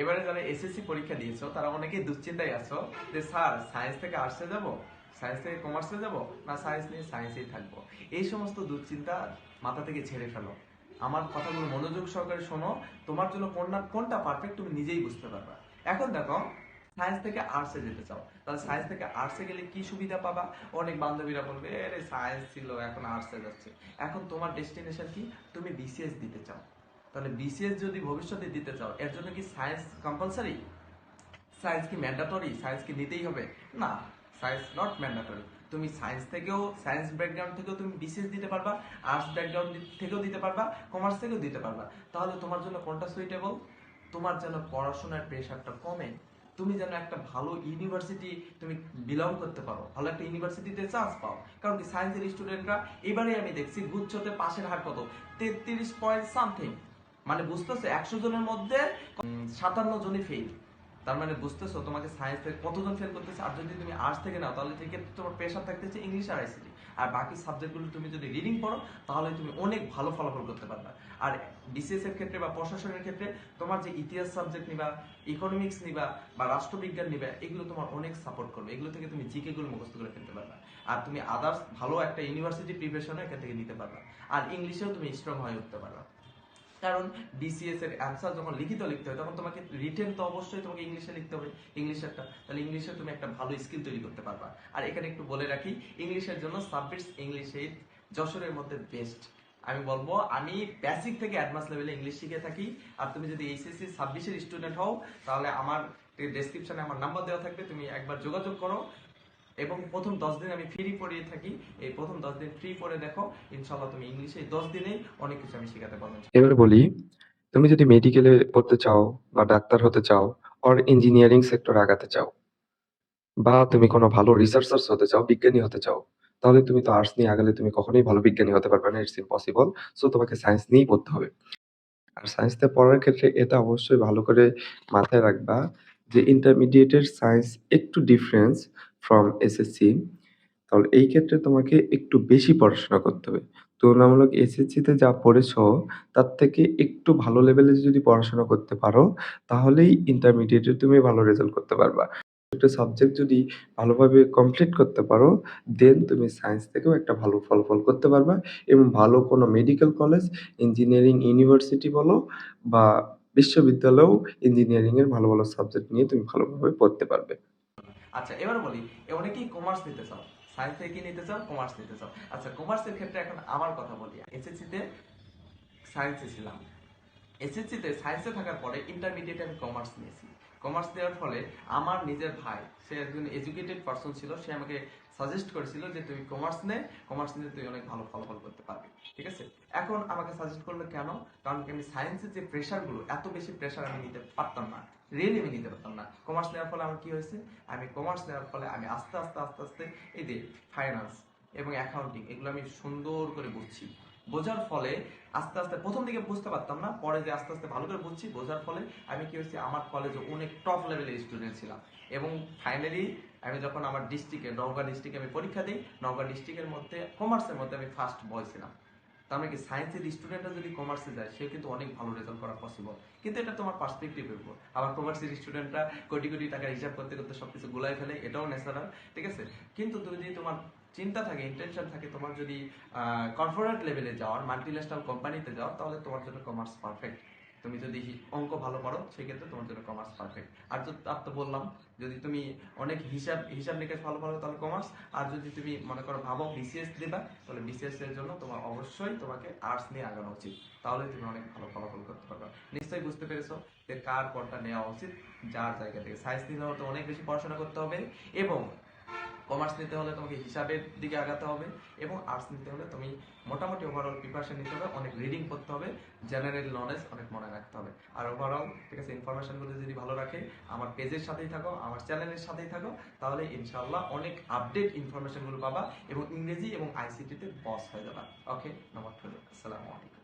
এবারে যারা এসএসসি পরীক্ষা দিয়েছ, তারা অনেকেই দুশ্চিন্তায় আছো যে, স্যার সায়েন্স থেকে আর্টসে যাব? সায়েন্স থেকে কমার্সে যাব? না সায়েন্স নিয়ে সায়েন্সেই থাকব? এই সমস্ত দুশ্চিন্তা মাথা থেকে ছেড়ে ফেলো। আমার কথাগুলো মনোযোগ সহকারে শোনো। তোমার জন্য কোনটা কোনটা পারফেক্ট তুমি নিজেই বুঝতে পারবা। এখন দেখো সায়েন্স থেকে আর্টসে যেতে চাও। তাহলে সায়েন্স থেকে আর্টসে গেলে কি সুবিধা পাবা? অনেক বান্ধবীরা বলবে আরে সায়েন্স ছিল, এখন আর্টসে যাচ্ছে। এখন তোমার ডেস্টিনেশন কি? তুমি বিসিএস দিতে চাও। তাহলে বিসিএস যদি ভবিষ্যতে দিতে চাও, এর জন্য কি সায়েন্স কম্পালসারি সায়েন্স কি ম্যান্ডাটরি সায়েন্স কি নিতেই হবে? না সায়েন্স নট ম্যান্ডাটরি তুমি সায়েন্স থেকেও সায়েন্স ব্যাকগ্রাউন্ড থেকেও তুমি বিসিএস দিতে পারবা আর্টস ব্যাকগ্রাউন্ড থেকেও দিতে পারবা কমার্স থেকেও দিতে পারবা। তাহলে তোমার জন্য কোনটা সুইটেবল তোমার যেন পড়াশোনার প্রেশারটা কমে। তুমি যেন একটা ভালো ইউনিভার্সিটি তুমি বিলং করতে পারো। ভালো একটা ইউনিভার্সিটিতে চান্স পাও। কারণ কি সায়েন্সের স্টুডেন্টরা এবারে আমি দেখছি গুচ্ছতে পাশের হার কত? তেত্রিশ পয়েন্ট সামথিং মানে বুঝতেছো, একশো জনের মধ্যে সাতান্ন জনই ফেল তার মানে বুঝতেছো, তোমাকে সায়েন্স থেকে কতজন ফেল করতেছে? আর যদি তুমি আর্টস থেকে নাও, তাহলে থেকে তোমার প্রেশার থাকতেছে ইংলিশ আর আইসিটি আর বাকি সাবজেক্টগুলো তুমি যদি রিডিং পড়ো, তাহলে তুমি অনেক ভালো ফলাফল করতে পারবে। আর বিসিএস এর ক্ষেত্রে বা প্রশাসনের ক্ষেত্রে তোমার যে ইতিহাস সাবজেক্ট নিবা ইকোনমিক্স নিবা, বা রাষ্ট্রবিজ্ঞান নিবা, এগুলো তোমার অনেক সাপোর্ট করবে। এগুলো থেকে তুমি জিকে গুলো মুখস্থ করে ফেলতে পারবে। আর তুমি আদার্স ভালো একটা ইউনিভার্সিটি প্রিপারেশনও এখান থেকে নিতে পারবে। আর ইংলিশেও তুমি স্ট্রং হয়ে উঠতে পারবে। কারণ বিসিএস এর অ্যান্সার যখন লিখিত লিখতে হয়, তখন তোমাকে রিটেন তো অবশ্যই তোমাকে ইংলিশে লিখতে হবে ইংলিশ একটা, তাহলে ইংলিশে তুমি একটা ভালো স্কিল তৈরি করতে পারবা। আর এখানে একটু বলে রাখি ইংলিশের জন্য সাবজেক্টস ইংলিশ যশোরের মধ্যে বেস্ট আমি বলব, আমি বেসিক থেকে অ্যাডভান্স লেভেলে ইংলিশ শিখে থাকি, আর তুমি যদি এইচএসসি ছাব্বিশের স্টুডেন্ট হও, তাহলে আমার ডেসক্রিপশনে আমার নাম্বার দেওয়া থাকবে, তুমি একবার যোগাযোগ করো। এবং প্রথম দশ দিন আমি ফ্রি পড়িয়ে থাকি। এই প্রথম দশ দিন ফ্রি পড়ে দেখো ইনশাল্লাহ তুমি ইংলিশে দশ দিনেই অনেক কিছু আমি শেখাতে পারব। এবার বলি, তুমি যদি মেডিকেলে পড়তে চাও বা ডাক্তার হতে চাও অর ইঞ্জিনিয়ারিং সেক্টর আগাতে চাও বা তুমি কোনো ভালো রিসার্চার্স হতে চাও, বিজ্ঞানী হতে চাও, তাহলে তুমি তো আর্টস নিয়ে আগালে তুমি কখনোই ভালো বিজ্ঞানী হতে পারবে না ইটস ইম্পসিবল সো তোমাকে সায়েন্স নিয়েই পড়তে হবে। আর সায়েন্স নিয়ে পড়ার ক্ষেত্রে এটা অবশ্যই ভালো করে মাথায় রাখবা যে ইন্টারমিডিয়েটের সায়েন্স একটু ডিফারেন্স ফ্রম এসএসসি তাহলে এই ক্ষেত্রে তোমাকে একটু বেশি পড়াশোনা করতে হবে। তুলনামূলক এসএসসিতে যা পড়েছো, তার থেকে একটু ভালো লেভেলে যদি পড়াশোনা করতে পারো, তাহলেই ইন্টারমিডিয়েটে তুমি ভালো রেজাল্ট করতে পারবা। একটা সাবজেক্ট যদি ভালোভাবে কমপ্লিট করতে পারো দেন তুমি সায়েন্স থেকেও একটা ভালো ফলাফল করতে পারবা এবং ভালো কোনো মেডিকেল কলেজ ইঞ্জিনিয়ারিং ইউনিভার্সিটি বলো বা বিশ্ববিদ্যালয়েও ইঞ্জিনিয়ারিংয়ের ভালো ভালো সাবজেক্ট নিয়ে তুমি ভালোভাবে পড়তে পারবে। আচ্ছা এবার বলি অনেকেই কমার্স নিতে চাও সায়েন্স থেকে কি নিতে চাও কমার্স নিতে চাও। আচ্ছা কমার্সের ক্ষেত্রে এখন আমার কথা বলি এসএসসি তে সায়েন্সে ছিলাম। এসএসসি তে সায়েন্সে থাকার পরে ইন্টারমিডিয়েট আমি কমার্স নিয়েছি। কমার্স নেওয়ার ফলে আমার নিজের ভাই, সে একজন এডুকেটেড পারসন ছিল, সে আমাকে সাজেস্ট করেছিল যে তুমি কমার্স নে কমার্স নিলে তুই অনেক ভালো ফলাফল করতে পারবি, ঠিক আছে? এখন আমাকে সাজেস্ট করল কেন? কারণ আমি সায়েন্সের যে প্রেশারগুলো এত বেশি প্রেশার আমি নিতে পারতাম না রিয়েলি আমি নিতে পারতাম না। কমার্স নেওয়ার ফলে আমার কি হয়েছে? আমি কমার্স নেওয়ার ফলে আমি আস্তে আস্তে আস্তে আস্তে এই যে ফাইন্যান্স এবং অ্যাকাউন্টিং এগুলো আমি সুন্দর করে বুঝছি। বোঝার ফলে আস্তে আস্তে প্রথম দিকে বুঝতে পারতাম না, পরে যে আস্তে আস্তে ভালো করে বুঝছি, বোঝার ফলে আমি কি হয়েছি, আমার কলেজে অনেক টপ লেভেলের স্টুডেন্ট ছিলাম। এবং ফাইনালি আমি যখন আমার ডিস্ট্রিক্টে নওগাঁ ডিস্ট্রিক্টে আমি পরীক্ষা দিই, নওগাঁ ডিস্ট্রিক্টের মধ্যে কমার্সের মধ্যে আমি ফার্স্ট বয় ছিলাম। তার মানে কি সায়েন্সের স্টুডেন্টরা যদি কমার্সে যায় সে কিন্তু অনেক ভালো রেজাল্ট করা পসিবল কিন্তু এটা তোমার পার্সপেক্টিভের উপর। আবার কমার্সের স্টুডেন্টরা কোটি কোটি টাকার হিসাব করতে করতে সবকিছু গুলাই ফেলে, এটাও ন্যাচারাল ঠিক আছে? কিন্তু যদি তোমার চিন্তা থাকে ইন্টেনশন থাকে তোমার যদি কর্পোরেট লেভেলে যাওয়ার মাল্টিন্যাশনাল কোম্পানিতে যাওয়ার, তাহলে তোমার জন্য কমার্স পারফেক্ট তুমি যদি অঙ্ক ভালো পারো সেক্ষেত্রে তোমার জন্য কমার্স পারফেক্ট আর তো তার তো বললাম, যদি তুমি অনেক হিসাব হিসাব নিকাশ ভালো পারো তাহলে কমার্স আর যদি তুমি মনে করো ভাবো বিসিএস দিবা, তাহলে বিসিএস এর জন্য তোমার অবশ্যই তোমাকে আর্টস নিয়ে আগানো উচিত। তাহলে তুমি অনেক ভালো ফলাফল করতে পারবে। নিশ্চয়ই বুঝতে পেরেছ যে কার কোনটা নেওয়া উচিত, যার জায়গা থেকে সায়েন্স নিতে হলে তো অনেক বেশি পড়াশোনা করতে হবে। এবং কমার্স নিতে হলে তোমাকে হিসাবের দিকে আগাতে হবে এবং আর্টস নিতে হলে তুমি মোটামুটি ওভারঅল প্রিপারেশন নিতে হবে, অনেক রিডিং করতে হবে জেনারেল নলেজ অনেক মনে রাখতে হবে। আর ওভারঅল ঠিক আছে ইনফরমেশনগুলো যদি ভালো রাখে, আমার পেজের সাথেই থাকো, আমার চ্যানেলের সাথেই থাকো, তাহলে ইনশাল্লাহ অনেক আপডেট ইনফরমেশনগুলো পাবা এবং ইংরেজি এবং আইসিটিতে বস হয়ে যাবা। ওকে নমস্কার আসসালামু আলাইকুম।